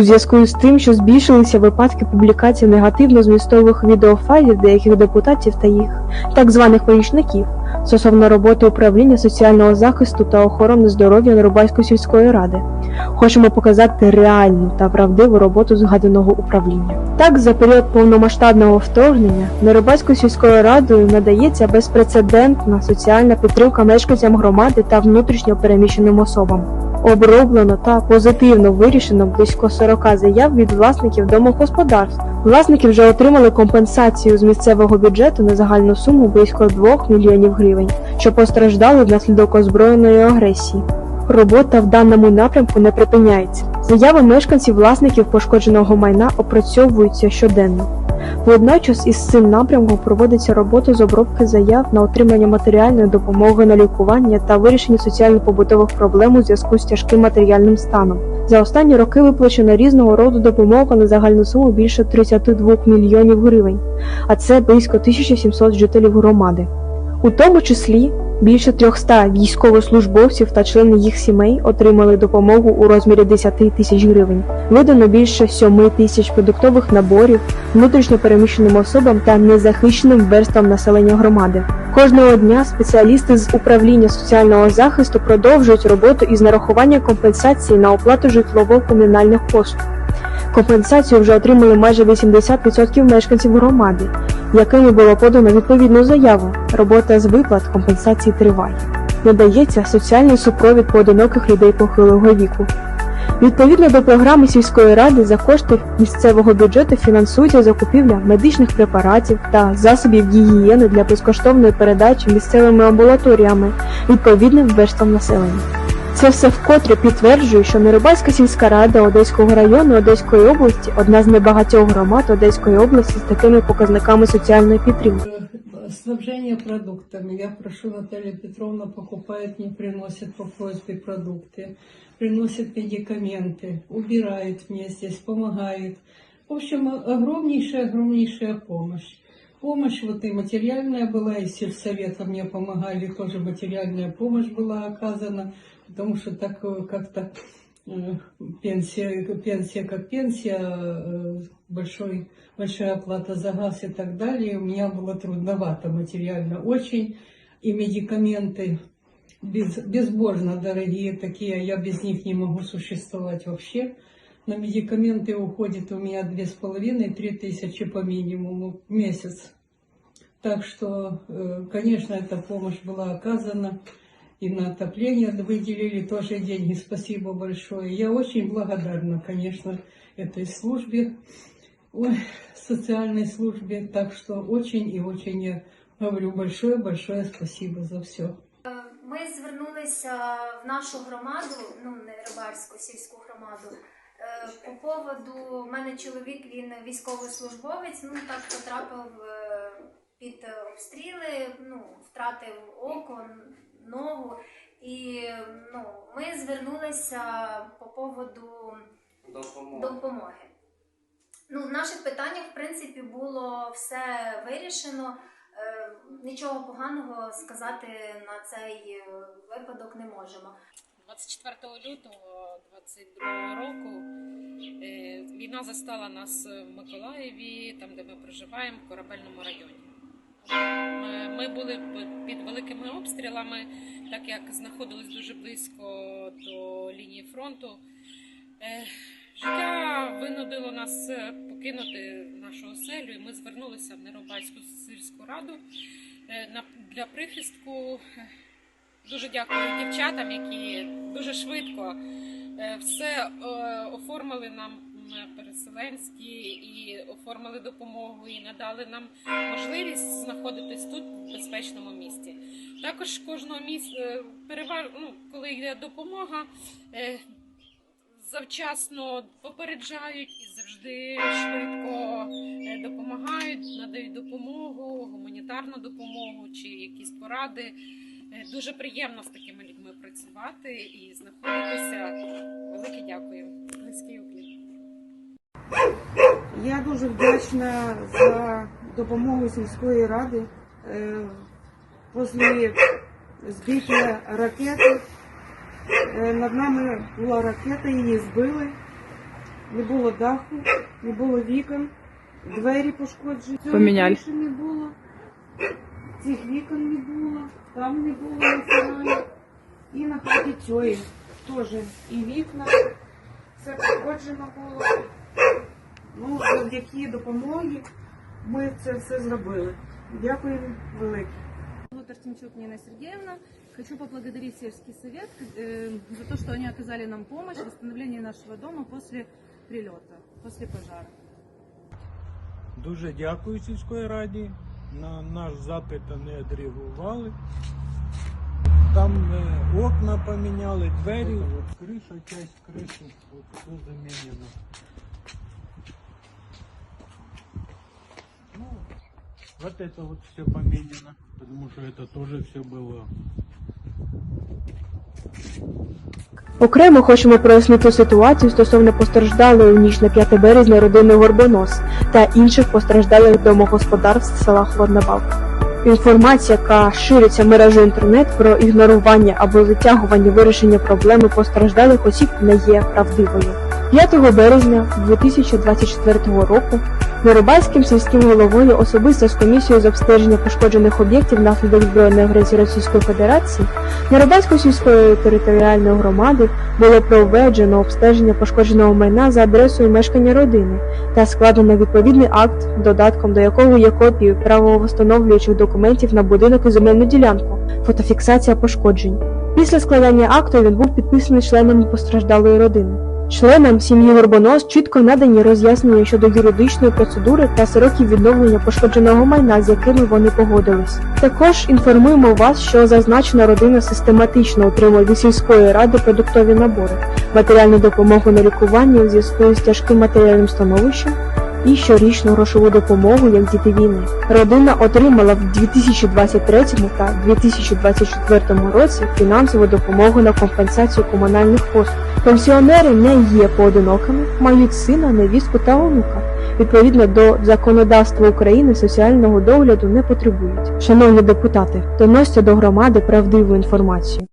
У зв'язку з тим, що збільшилися випадки публікації негативно змістових відеофайлів деяких депутатів та їх так званих помічників стосовно роботи управління соціального захисту та охорони здоров'я Нерубайської сільської ради, хочемо показати реальну та правдиву роботу згаданого управління. Так, за період повномасштабного вторгнення Нерубайською сільською радою надається безпрецедентна соціальна підтримка мешканцям громади та внутрішньо переміщеним особам. Оброблено та позитивно вирішено близько 40 заяв від власників домогосподарств. Власники вже отримали компенсацію з місцевого бюджету на загальну суму близько 2 мільйонів гривень, що постраждали внаслідок озброєної агресії. Робота в даному напрямку не припиняється. Заяви мешканців власників пошкодженого майна опрацьовуються щоденно. Водночас із цим напрямком проводиться робота з обробки заяв на отримання матеріальної допомоги на лікування та вирішення соціально-побутових проблем у зв'язку з тяжким матеріальним станом. За останні роки виплачено різного роду допомога на загальну суму більше 32 мільйонів гривень, а це близько 1700 жителів громади. У тому числі більше 300 військовослужбовців та члени їх сімей отримали допомогу у розмірі 10 тисяч гривень. Видано більше 7 тисяч продуктових наборів внутрішньо переміщеним особам та незахищеним верствам населення громади. Кожного дня спеціалісти з управління соціального захисту продовжують роботу із нарахування компенсації на оплату житлово-комунальних послуг. Компенсацію вже отримали майже 80% мешканців громади, якими було подано відповідну заяву. Робота з виплат компенсації триває. Надається соціальний супровід поодиноких людей похилого віку. Відповідно до програми сільської ради за кошти місцевого бюджету фінансується закупівля медичних препаратів та засобів гігієни для безкоштовної передачі місцевими амбулаторіями відповідним верствам населення. Це все вкотре підтверджує, що Нерибайська сільська рада Одеського району Одеської області одна з небагатьох громад Одеської області з такими показниками соціальної підтримки. Снабжение продуктами. Я прошу Наталья Петровна покупает, мне приносит по просьбе продукты, приносит медикаменты, убирает мне помогает. В общем, огромнейшая, огромнейшая помощь. Помощь вот и материальная была, и сельсовета мне помогали, тоже материальная помощь была оказана, потому что так э, как-то э, пенсия, пенсия как пенсия, э, большой, большая оплата за газ и так далее. У меня было трудновато материально очень. И медикаменты без, безбожно дорогие такие, я без них не могу существовать вообще. На медикаменты уходит у меня две с половиной, три тысячи по минимуму в месяц. Так что, э, конечно, эта помощь была оказана. И на отопление выделили тоже деньги. Спасибо большое. Я очень благодарна, конечно, этой службе, ой, социальной службе. Так что очень и очень я говорю большое-большое спасибо за все. Ми звернулися в нашу громаду, ну не рибарську, сільську громаду. Е, По поводу в мене чоловік, він військовослужбовець, ну так потрапив е, під обстріли, ну втратив око, ногу. І ну, ми звернулися по поводу Допомога. допомоги. Ну, в наших питаннях, в принципі, було все вирішено. Е, Нічого поганого сказати на цей випадок не можемо. 24 лютого 22 року е, війна застала нас в Миколаєві, там де ми проживаємо, в корабельному районі. Ми- Ми були під великими обстрілами, так як знаходились дуже близько до лінії фронту. Е, Життя винудило нас е, покинути нашу оселю, і ми звернулися в Неробайську сільську раду е, для прихистку. Е, Дуже дякую дівчатам, які дуже швидко е, все е, оформили нам переселенські і оформили допомогу, і надали нам можливість знаходитись тут в безпечному місці. Також кожного місця переваж... ну, коли йде допомога, е, завчасно попереджають і завжди швидко е, допомагають, надають допомогу, гуманітарну допомогу чи якісь поради. Е, Дуже приємно з такими людьми працювати і знаходитися. Велике дякую. Низький уклін. Я дуже вдячна за допомогу сільської ради. Е, Після збиття ракети е, над нами була ракета, її збили. не було даху, не було вікон, двері пошкоджені. Цього не було. Цих вікон не було, там не було на. І на хаті цієї теж і вікна, все пошкоджено було. Ну, завдяки допомоги ми це все зробили. Дякуємо велике. Зовут Артемчук Нина Сергеевна. Хочу поблагодарить сельский совет э, за то, что они оказали нам помощь в восстановлении нашего дома после прилета, после пожара. Дуже дякую сільської раді На наш запит не відреагували. Там е, окна поміняли, двері, от криша, часть криші, от все замінено. Ну, вот это вот все поменено, потому что это тоже все было Окремо хочемо прояснити ситуацію стосовно постраждалої у ніч на 5 березня родини Горбонос та інших постраждалих домогосподарств села Холодна. Інформація, яка шириться мережею інтернет про ігнорування або затягування вирішення проблеми постраждалих осіб не є правдивою. 5 березня 2024 року Миробайським сільським головою особисто з комісією з обстеження пошкоджених об'єктів внаслідок збройної агресії Російської Федерації Миробайської сільської територіальної громади було проведено обстеження пошкодженого майна за адресою мешкання родини та складено відповідний акт, додатком до якого є копії правовостановлюючих документів на будинок і земельну ділянку, фотофіксація пошкоджень. Після складання акту він був підписаний членами постраждалої родини. Членам сім'ї Горбонос чітко надані роз'яснення щодо юридичної процедури та сроків відновлення пошкодженого майна, з якими вони погодились. Також інформуємо вас, що зазначена родина систематично отримує від сільської ради продуктові набори, матеріальну допомогу на лікування у зв'язку з тяжким матеріальним становищем і щорічну грошову допомогу як діти війни. Родина отримала в 2023 та 2024 році фінансову допомогу на компенсацію комунальних послуг. Пенсіонери не є поодинокими, мають сина, невістку та онука. Відповідно до законодавства України соціального догляду не потребують. Шановні депутати, доносьте до громади правдиву інформацію.